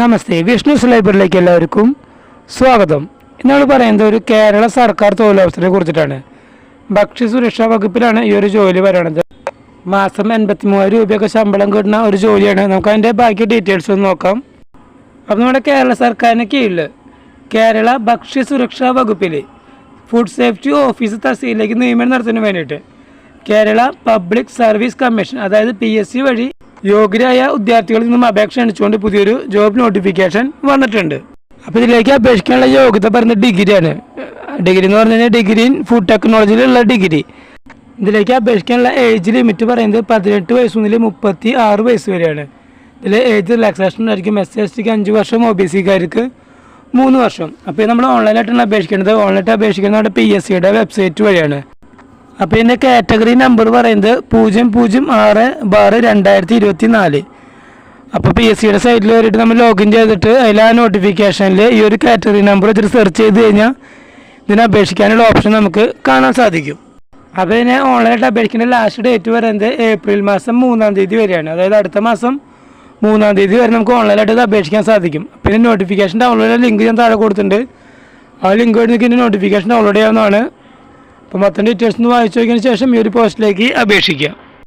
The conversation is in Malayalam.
നമസ്തേ. വിഷ്ണുസ് ലൈബ്രറിയിലേക്ക് എല്ലാവർക്കും സ്വാഗതം. ഇന്നാൾ പറയുന്നത് ഒരു കേരള സർക്കാർ തൊഴിലവസരത്തെ കുറിച്ചിട്ടാണ്. ഭക്ഷ്യസുരക്ഷാ വകുപ്പിലാണ് ഈ ഒരു ജോലി പറയണത് മാസം എൺപത്തി മൂവായിരം രൂപയൊക്കെ ശമ്പളം കിട്ടുന്ന ഒരു ജോലിയാണ്. നമുക്ക് അതിന്റെ ബാക്കി ഡീറ്റെയിൽസ് ഒന്ന് നോക്കാം. അപ്പോൾ നമ്മുടെ കേരള സർക്കാരിന് കീഴിൽ കേരള ഭക്ഷ്യസുരക്ഷാ വകുപ്പിൽ ഫുഡ് സേഫ്റ്റി ഓഫീസ് തസ്തിയിലേക്ക് നിയമനം നടത്തുന്നതിന് വേണ്ടിയിട്ട് കേരള പബ്ലിക് സർവീസ് കമ്മീഷൻ അതായത് പി വഴി യോഗ്യരായ വിദ്യാർത്ഥികളിൽ നിന്നും അപേക്ഷ അണിച്ചുകൊണ്ട് പുതിയൊരു ജോബ് നോട്ടിഫിക്കേഷൻ വന്നിട്ടുണ്ട്. അപ്പോൾ ഇതിലേക്ക് അപേക്ഷിക്കാനുള്ള യോഗ്യത പറയുന്നത് ഡിഗ്രിയാണ്. ഡിഗ്രി എന്ന് പറഞ്ഞു ഡിഗ്രി ഇൻ ഫുഡ് ടെക്നോളജിയിലുള്ള ഡിഗ്രി. ഇതിലേക്ക് അപേക്ഷിക്കാനുള്ള ഏജ് ലിമിറ്റ് പറയുന്നത് പതിനെട്ട് വയസ്സ് മുതൽ മുപ്പത്തി ആറ് വയസ്സ് വരെയാണ്. ഇതിൽ ഏജ് റിലാക്സേഷൻ ആയിരിക്കും എസ് എസ് ടിക്ക് അഞ്ച് വർഷം ഒ ബി സിക്കാർക്ക് മൂന്ന് വർഷം. അപ്പോൾ നമ്മൾ ഓൺലൈനായിട്ടാണ് അപേക്ഷിക്കേണ്ടത്. ഓൺലൈനായിട്ട് അപേക്ഷിക്കുന്നത് നമ്മുടെ പി എസ് സിയുടെ വെബ്സൈറ്റ് വഴിയാണ്. അപ്പോൾ ഇതിന്റെ കാറ്റഗറി നമ്പർ പറയുന്നത് പൂജ്യം പൂജ്യം ആറ് ബാറ് രണ്ടായിരത്തി ഇരുപത്തി നാല് അപ്പോൾ പി എസ് സിയുടെ സൈറ്റിൽ കയറിയിട്ട് നമ്മൾ ലോഗിൻ ചെയ്തിട്ട് അതിൽ ആ നോട്ടിഫിക്കേഷനിൽ ഈ ഒരു കാറ്റഗറി നമ്പർ വെച്ചിട്ട് സെർച്ച് ചെയ്ത് കഴിഞ്ഞാൽ ഇതിന് അപേക്ഷിക്കാനുള്ള ഓപ്ഷൻ നമുക്ക് കാണാൻ സാധിക്കും. അപ്പോൾ ഇതിനെ ഓൺലൈനായിട്ട് അപേക്ഷിക്കേണ്ട ലാസ്റ്റ് ഡേറ്റ് വരുന്നത് ഏപ്രിൽ മാസം മൂന്നാം തീയതി വരെയാണ്. അതായത് അടുത്ത മാസം മൂന്നാം തീയതി വരെ നമുക്ക് ഓൺലൈനായിട്ട് ഇത് അപേക്ഷിക്കാൻ സാധിക്കും. പിന്നെ നോട്ടിഫിക്കേഷൻ ഡൗൺലോഡ് ലിങ്ക് ഞാൻ താഴെ കൊടുത്തിട്ടുണ്ട്. ആ ലിങ്ക് വഴി നിങ്ങൾക്ക് നോട്ടിഫിക്കേഷൻ ഡൗൺലോഡ് ചെയ്യാവുന്നതാണ്. അപ്പോൾ മൊത്തം ഡീറ്റെയിൽസ് ഒന്ന് വായിച്ചു നോക്കിയതിന് ശേഷം ഈ ഒരു പോസ്റ്റിലേക്ക് അപേക്ഷിക്കുക